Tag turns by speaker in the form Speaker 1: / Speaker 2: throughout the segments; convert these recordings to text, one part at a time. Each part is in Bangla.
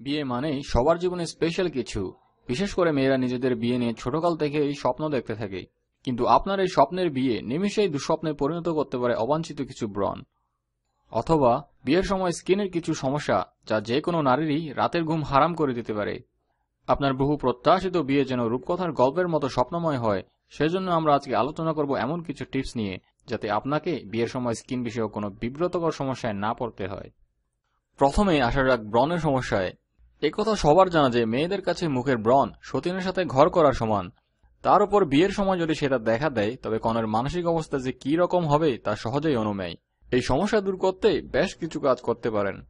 Speaker 1: বিয়ে মানেই সবার জীবনে স্পেশাল কিছু। বিশেষ করে মেয়েরা নিজেদের বিয়ে নিয়ে ছোটকাল থেকেই স্বপ্ন দেখতে থাকে। কিন্তু আপনার এই স্বপ্নের বিয়ে নিমিষেই দুঃস্বপ্নে পরিণত করতে পারে অবাঞ্ছিত কিছু ব্রণ। অথবা বিয়ের সময় স্কিনের কিছু সমস্যা যা যে কোনো নারীরই রাতের ঘুম হারাম করে দিতে পারে। আপনার বহু প্রত্যাশিত বিয়ে যেন রূপকথার গল্পের মতো স্বপ্নময় হয়, সেজন্য আমরা আজকে আলোচনা করব এমন কিছু টিপস নিয়ে, যাতে আপনাকে বিয়ের সময় স্কিন বিষয়ক কোনো বিব্রতকর সমস্যায় না পড়তে হয়। প্রথমে আসা যাক ব্রণের সমস্যায় একথা সবার জানা যে মেয়েদের কাছে মুখের ব্রণ সতীনের সাথে ঘর করার সমান। তার উপর বিয়ের সময় যদি সেটা দেখা দেয়, তবে কনের মানসিক অবস্থা যে কি রকম হবে, তা সহজেই অনুমেয়। এই সমস্যা দূর করতে বেশ কিছু কাজ করতে পারেন।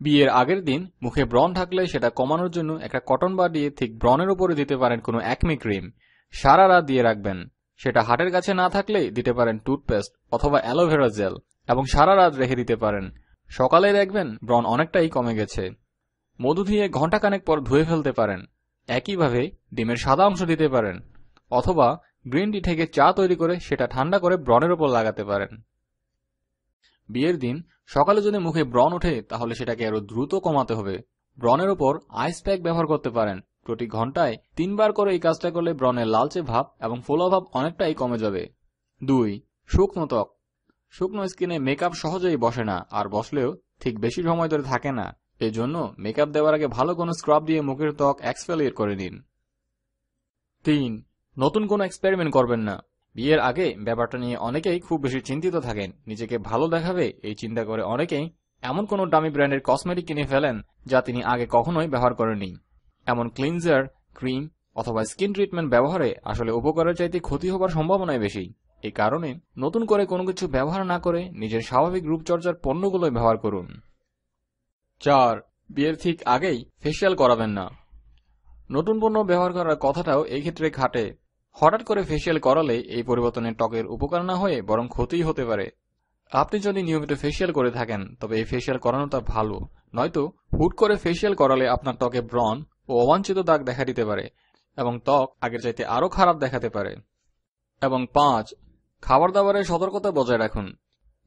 Speaker 1: বিয়ের আগের দিন মুখে ব্রণ থাকলে সেটা কমানোর জন্য একটা কটন বার দিয়ে ঠিক ব্রণের উপরে দিতে পারেন কোনো অ্যাকমি ক্রিম। সারা রাত দিয়ে রাখবেন। সেটা হাটের কাছে না থাকলে দিতে পারেন টুথপেস্ট অথবা অ্যালোভেরা জেল এবং সারা রাত রেখে দিতে পারেন। সকালে দেখবেন ব্রণ অনেকটাই কমে গেছে। মধু দিয়ে ঘন্টাখানেক পর ধুয়ে ফেলতে পারেন। একইভাবে ডিমের সাদা অংশ দিতে পারেন, অথবা গ্রিন টি থেকে চা তৈরি করে সেটা ঠান্ডা করে ব্রণের ওপর লাগাতে পারেন। বিয়ের দিন সকালে যদি মুখে ব্রণ ওঠে, তাহলে সেটাকে আরও দ্রুত কমাতে হবে। ব্রণের ওপর আইস প্যাক ব্যবহার করতে পারেন। প্রতি ঘন্টায় তিনবার করে এই কাজটা করলে ব্রণের লালচে ভাব এবং ফোলা ভাব অনেকটাই কমে যাবে। দুই, শুকনো ত্বক। শুকনো স্কিনে মেকআপ সহজেই বসে না, আর বসলেও ঠিক বেশি সময় ধরে থাকে না। এই জন্য মেকআপ দেওয়ার আগে ভালো কোনো স্ক্রাব দিয়ে মুখের ত্বক এক্সফেলিয়েট করে নিন। তিন, নতুন কোনো এক্সপেরিমেন্ট করবেন না। বিয়ের আগে ব্যাপারটা নিয়ে অনেকেই খুব বেশি চিন্তিত থাকেন। নিজেকে ভালো দেখাবে এই চিন্তা করে অনেকেই এমন কোনো দামি ব্র্যান্ডের কসমেটিক কিনে ফেলেন যা তিনি আগে কখনোই ব্যবহার করেননি। এমন ক্লিনজার ক্রিম অথবা স্কিন ট্রিটমেন্ট ব্যবহারে আসলে উপকারের চাইতে ক্ষতি হবার সম্ভাবনাই বেশি। এই কারণে নতুন করে কোনো কিছু ব্যবহার না করে নিজের স্বাভাবিক রূপচর্চার পণ্যগুলোই ব্যবহার করুন। চার, বিয়ের ঠিক আগেই ফেসিয়াল করাবেন না। নতুন পণ্য ব্যবহার করার কথাটাও এই ক্ষেত্রে খাটে হঠাৎ করে ফেসিয়াল করালে এই পরিবর্তনে ত্বকের উপকার না হয়ে বরং ক্ষতিই হতে পারে। আপনি যদি নিয়মিত ফেসিয়াল করে থাকেন, তবে এই ফেসিয়াল করানোটা ভালো। নয়তো হুট করে ফেসিয়াল করালে আপনার ত্বকে ব্রণ ও অবাঞ্ছিত দাগ দেখা দিতে পারে এবং ত্বক আগের চাইতে আরও খারাপ দেখাতে পারে। এবং পাঁচ খাবার দাবারের সতর্কতা বজায় রাখুন।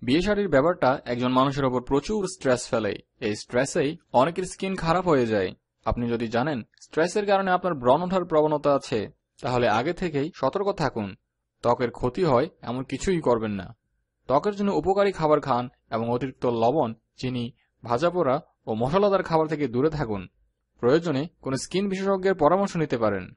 Speaker 1: বিয়ে শাড়ির ব্যাপারটা একজন মানুষের ওপর প্রচুর স্ট্রেস ফেলে। এই স্ট্রেসেই অনেকের স্কিন খারাপ হয়ে যায়। আপনি যদি জানেন স্ট্রেসের কারণে আপনার ব্রণ ওঠার প্রবণতা আছে, তাহলে আগে থেকেই সতর্ক থাকুন। ত্বকের ক্ষতি হয় এমন কিছুই করবেন না। ত্বকের জন্য উপকারী খাবার খান এবং অতিরিক্ত লবণ, চিনি, ভাজা পোড়া ও মশলাদার খাবার থেকে দূরে থাকুন। প্রয়োজনে কোনো স্কিন বিশেষজ্ঞের পরামর্শ নিতে পারেন।